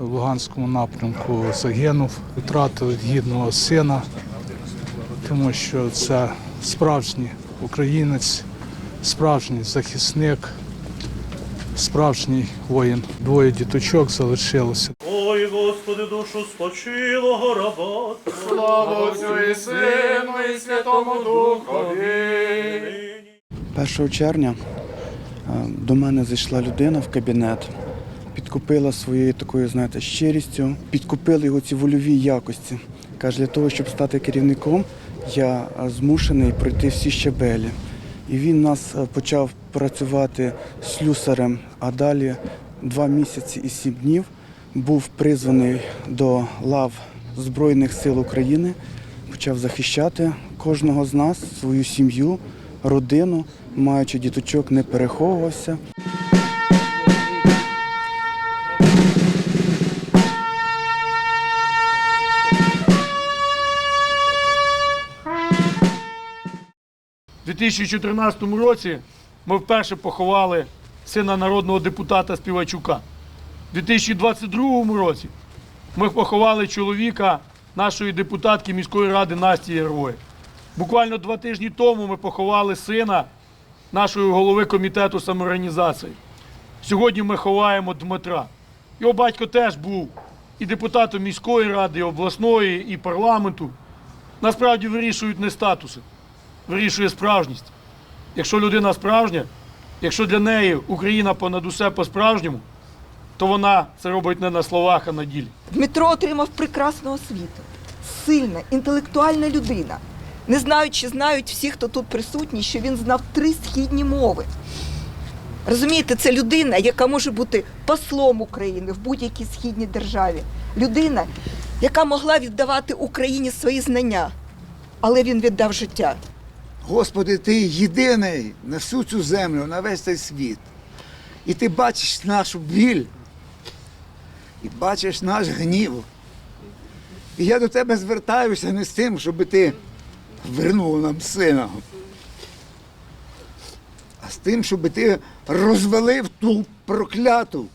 в Луганському напрямку загинув, втратив гідного сина, тому що це справжній українець, справжній захисник, справжній воїн. Двоє діточок залишилося. Ой, Господи, душу спочилого раба. Слава Отцю і Сину, і Святому Духові. 1 червня е, до мене зайшла людина в кабінет, підкупила своєю такою, знаєте, щирістю, підкупила його ці вольові якості. Каже, для того, щоб стати керівником, я змушений пройти всі щабелі. І він нас почав працювати слюсарем, а далі два місяці і сім днів був призваний до лав Збройних сил України, почав захищати кожного з нас, свою сім'ю, родину, маючи діточок, не переховувався. 2014 році ми вперше поховали сина народного депутата Співачука. У 2022 році ми поховали чоловіка нашої депутатки міської ради Насті Ярвої. Буквально два тижні тому ми поховали сина нашої голови комітету самоорганізації. Сьогодні ми ховаємо Дмитра. Його батько теж був і депутатом міської ради, і обласної, і парламенту. Насправді вирішують не статуси, вирішує справжність. Якщо людина справжня, якщо для неї Україна понад усе по-справжньому, то вона це робить не на словах, а на ділі. Дмитро отримав прекрасну освіту. Сильна, інтелектуальна людина. Не знаю, чи знають всі, хто тут присутній, що він знав три східні мови. Розумієте, це людина, яка може бути послом України в будь-якій східній державі. Людина, яка могла віддавати Україні свої знання, але він віддав життя. Господи, ти єдиний на всю цю землю, на весь цей світ. І ти бачиш нашу біль, і бачиш наш гнів. І я до тебе звертаюся не з тим, щоб ти вернув нам сина, а з тим, щоб ти розвалив ту прокляту,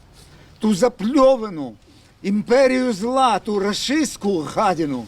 ту запльовану імперію зла, ту рашистську гадіну.